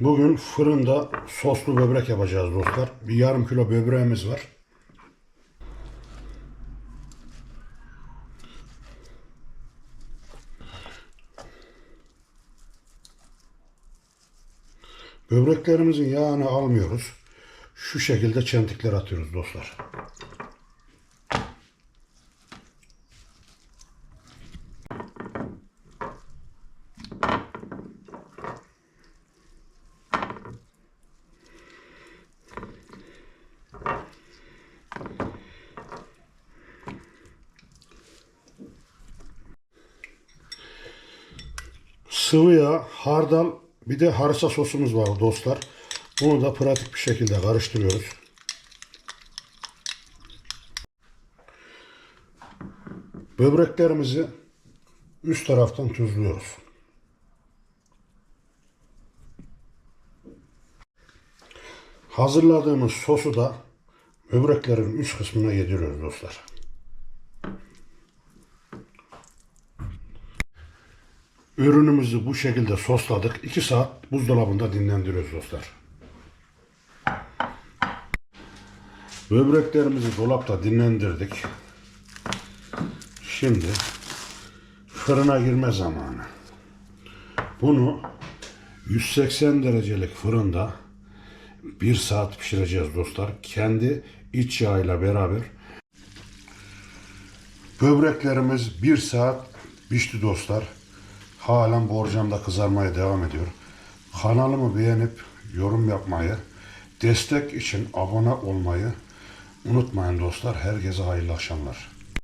Bugün fırında soslu böbrek yapacağız dostlar. Bir yarım kilo böbreğimiz var. Böbreklerimizin yağını almıyoruz. Şu şekilde çentikler atıyoruz dostlar. Sıvı yağ, hardal, bir de harissa sosumuz var dostlar. Bunu da pratik bir şekilde karıştırıyoruz. Böbreklerimizi üst taraftan tuzluyoruz. Hazırladığımız sosu da böbreklerin üst kısmına yediriyoruz dostlar. Ürünümüzü bu şekilde sosladık. 2 saat buzdolabında dinlendiriyoruz dostlar. Böbreklerimizi dolapta dinlendirdik. Şimdi fırına girme zamanı. Bunu 180 derecelik fırında 1 saat pişireceğiz dostlar. Kendi iç yağıyla beraber. Böbreklerimiz 1 saat pişti dostlar. Halen borcamda kızarmaya devam ediyor. Kanalımı beğenip yorum yapmayı, destek için abone olmayı unutmayın dostlar. Herkese hayırlı akşamlar.